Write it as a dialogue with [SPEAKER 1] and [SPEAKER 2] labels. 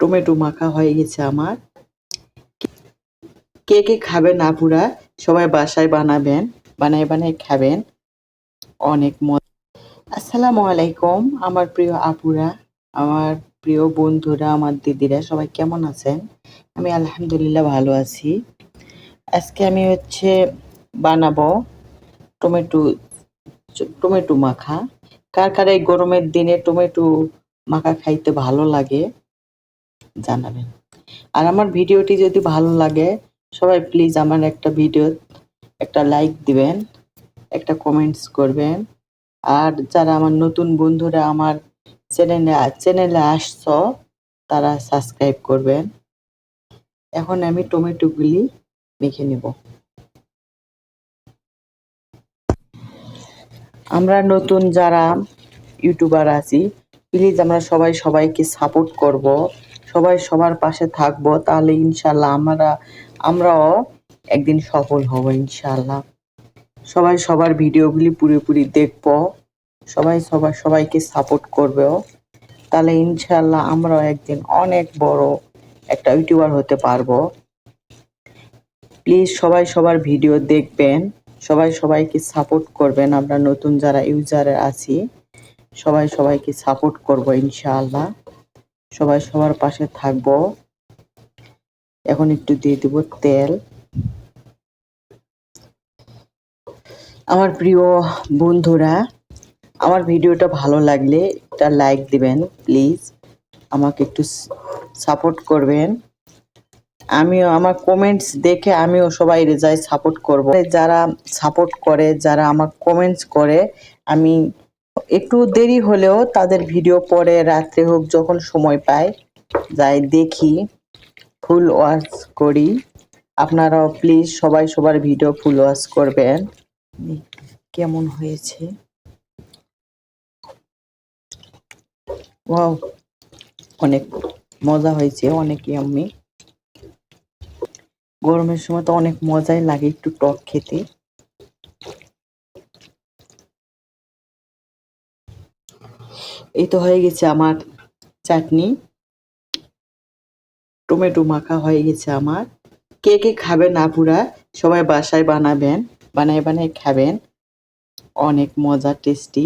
[SPEAKER 1] Tomato মাখা হয়ে গেছে আমার। কে কে খাবেন আপুরা? সবাই বাসায় বানাবেন, বানায় বানায় খাবেন। অনেক মজা আসসালামু আলাইকুম, আমার প্রিয় আপুরা, আমার প্রিয় বন্ধুরা, আমার দিদিরা, সবাই কেমন আছেন? আমি আলহামদুলিল্লাহ ভালো আছি। আজকে আমি হচ্ছে বানাবো টমেটো টমেটো মাখা। কার কার এই গরমের দিনে টমেটো মাখা খাইতে ভালো লাগে? জানাবেন। আর আমার ভিডিওটি যদি ভালো লাগে, সবাই প্লিজ আমার একটা ভিডিও, একটা লাইক দিবেন, একটা কমেন্টস করবেন। আর যারা আমার নতুন বন্ধুরা আমার চ্যানেলে চ্যানেলে আসছ, তারা সাবস্ক্রাইব করবেন। এখন আমি টমেটোগুলি মেখে নেব। আমরা নতুন যারা ইউটিউবার আছি প্লিজ আমরা সবাই সবাইকে সাপোর্ট করব। সবাই সবার পাশে থাকব, তাহলে ইনশাল্লাহ আমরা, আমরাও একদিন সফল হব ইনশাল্লাহ। সবাই সবার ভিডিওগুলি পুরোপুরি দেখব, সবাই সবার সবাইকে সাপোর্ট করবেও তাহলে ইনশাল্লাহ আমরাও একদিন অনেক বড় একটা ইউটিউবার হতে পারব। প্লিজ সবাই সবার ভিডিও দেখবেন, সবাই সবাইকে সাপোর্ট করবেন, আমরা নতুন যারা ইউজারে আছি, সবাই সবাইকে সাপোর্ট করব ইনশাআল্লাহ সবাই সবার পাশে থাকব। এখন একটু দিয়ে দিব তেল। আমার প্রিয় বন্ধুরা, আমার ভিডিওটা ভালো লাগলে একটা লাইক দিবেন, প্লিজ। আমাকে একটু সাপোর্ট করবেন। আমিও, আমার কমেন্টস দেখে আমিও সবাই রেজায় সাপোর্ট করব। যারা সাপোর্ট করে, যারা আমার কমেন্টস করে, আমি একটু দেরি হলেও তাদের ভিডিও পরে রাত্রে হোক যখন সময় পাই যাই দেখি ফুল ওয়াচ করি। আপনারাও প্লিজ সবাই সবার ভিডিও ফুল ওয়াচ করবেন। কেমন হয়েছে? অনেক মজা হয়েছে, অনেক আমি গরমের সময় তো অনেক মজাই লাগে একটু টক খেতে। এই তো হয়ে গেছে আমার চাটনি। টমেটো মাখা হয়ে গেছে আমার। কে কে খাবেন আপুরা? সবাই বাসায় বানাবেন, বানায় বানায় খাবেন। অনেক মজা, টেস্টি।